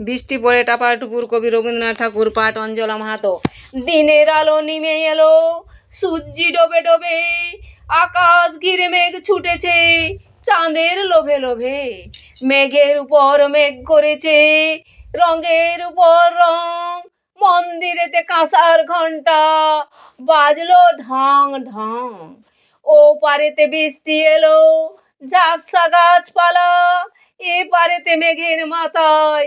বৃষ্টি পড়ে টাপার টুপুর কবি রবীন্দ্রনাথ ঠাকুর, পাঠ অঞ্জলা মাহাতো। দিনের আলো নিমে এলো, সূর্যি ডোবে ডোবে, আকাশ ঘিরে মেঘ ছুটেছে, চাঁদের লোভে লোভে। মেঘের উপর মেঘ করেছে, রঙের উপর রং। মন্দিরেতে কাঁসার ঘণ্টা বাজলো ঢং ঢং। ও পারেতে বৃষ্টি এলো, ঝাপসা গাছপালা, এ পারেতে মেঘের মাথায়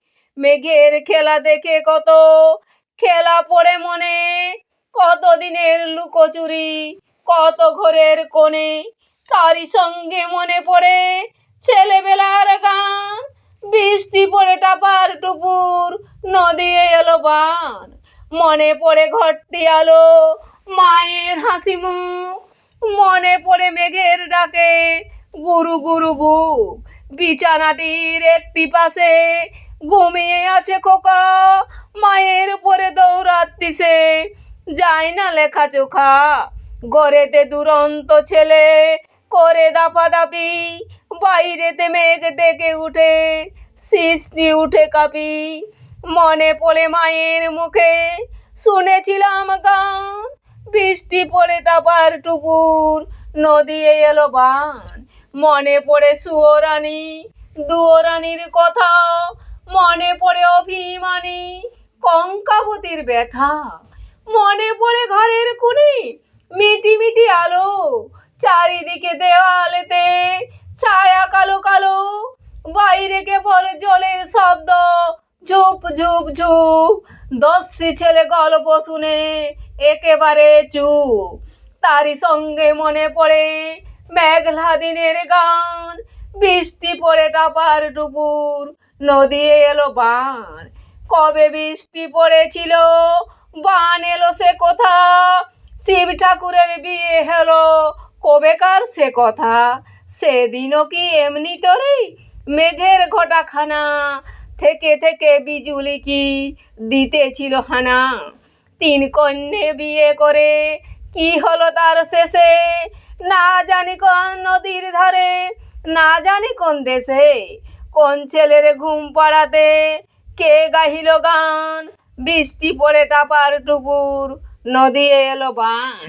মেঘের খেলা দেখে কত খেলা পড়ে মনে। কত দিনের লুকোচুরি, কত ঘরের কোণে তারই সঙ্গে মনে পড়ে ছেলেবেলার গান। বৃষ্টি পড়ে টাপার টুপুর, নদী এলো বান। মনে পড়ে ঘরটি আলো, মায়ের হাসি মুখ। মনে পড়ে মেঘের ডাকে, গুরু গুরু বুক। বিছানাটির একটি পাশে ঘুমিয়ে আছে খোকা। মায়ের উপরে দৌড়াতিছে। যায় না লেখা চোখা। গড়েতে দুরন্ত ছেলে করে দাপাদাপি। বাইরেতে মেঘ ডেকে উঠে, সৃষ্টি উঠে কাঁপি। মনে পড়ে মায়ের মুখে, শুনেছিলাম গান। বৃষ্টি পড়ে টাপার টুপুর, নদী এলো বান। মনে পড়ে সুয়োরানী, দুয়োরানীর কথা। মনে পড়ে অভিমানী কঙ্কাবতীর ব্যথা। মনে পড়ে ঘরের কুনি মিটি মিটি আলো, চারিদিকে দেওয়ালেতে ছায়া কালো কালো। বাইরে কেবল জলের শব্দ, ঝুপ ঝুপ ঝুপ। দস্যি ছেলে গল্প শুনে একেবারে চুপ। তারই সঙ্গে মনে পড়ে মেঘলা দিনের গান বৃষ্টি পড়ে টাপার টুপুর নদী এলো বান। কবে বৃষ্টি পড়েছিল? বান এলো সে কথা। শিব ঠাকুরের বিয়ে হলো, কবেকার সে কথা? সেদিনও কি এমনি তোরে মেঘের ঘটাখানা? থেকে থেকে বিজুলি কি দিতেছিল হানা? তিন কন্যে বিয়ে করে কি হলো তার শেষে? না জানি কোন নদীর ধারে না জানি কোন দেশে, কোন ছেলের ঘুম পাড়াতে, কে গাহিল গান, বৃষ্টি পড়ে টাপার টুপুর, নদী এলো বান।